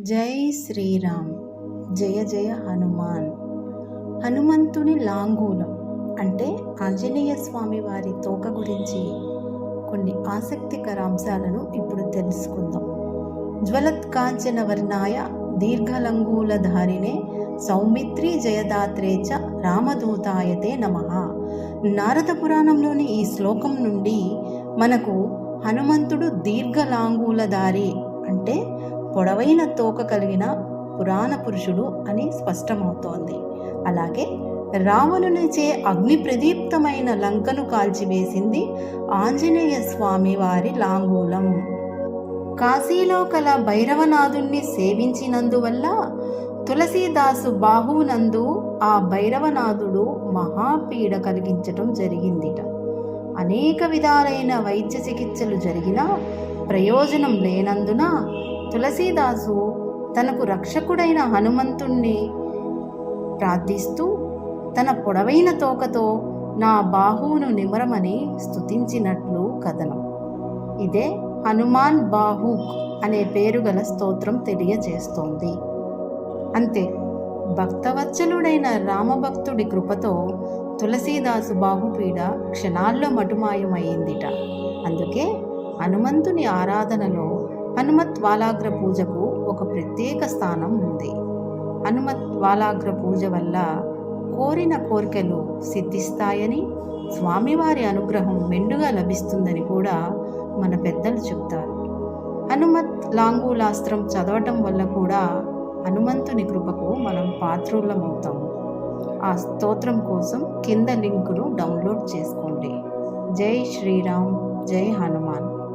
జై శ్రీరామ్. జయ జయ హనుమాన్. హనుమంతుని లాంగూలం అంటే ఆంజనేయ స్వామి వారి తోక గురించి కొన్ని ఆసక్తికర అంశాలను ఇప్పుడు తెలుసుకుందాం. జ్వలత్కాంచన వర్ణాయ దీర్ఘలంగూలధారినే సౌమిత్రి జయదాత్రే చ రామదూతాయతే నమ. నారద పురాణంలోని ఈ శ్లోకం నుండి మనకు హనుమంతుడు దీర్ఘలాంగూలధారి అంటే పొడవైన తోక కలిగిన పురాణ పురుషుడు అని స్పష్టమవుతోంది. అలాగే రావణునిచే అగ్ని ప్రదీప్తమైన లంకను కాల్చివేసింది ఆంజనేయ స్వామి వారి లాంగూలం. కాశీలో కల భైరవనాథుణ్ణి సేవించినందువల్ల తులసీదాసు బాహువునందు ఆ భైరవనాథుడు మహాపీడ కలిగించటం జరిగిందిట. అనేక విధాలైన వైద్య చికిత్సలు జరిగినా ప్రయోజనం లేనందున తులసీదాసు తనకు రక్షకుడైన హనుమంతుణ్ణి ప్రార్థిస్తూ తన పొడవైన తోకతో నా బాహువును నిమరమని స్తుతించినట్లు కథనం. ఇదే హనుమాన్ బాహుక్ అనే పేరు గల స్తోత్రం తెలియజేస్తోంది. అంతే భక్తవత్సలుడైన రామభక్తుడి కృపతో తులసీదాసు బాహుపీడ క్షణాల్లో మటుమాయమైందిట. అందుకే హనుమంతుని ఆరాధనలో హనుమత్ వాలాగ్ర పూజకు ఒక ప్రత్యేక స్థానం ఉంది. హనుమత్ వాలాగ్ర పూజ వల్ల కోరిన కోరికలు సిద్ధిస్తాయని స్వామివారి అనుగ్రహం మెండుగా లభిస్తుందని కూడా మన పెద్దలు చెప్తారు హనుమత్ లాంగూలాస్త్రం చదవటం వల్ల కూడా హనుమంతుని కృపకు మనం పాత్రులమవుతాము. ఆ స్తోత్రం కోసం కింద లింకును డౌన్లోడ్ చేసుకోండి. జై శ్రీరామ్ జై హనుమాన్.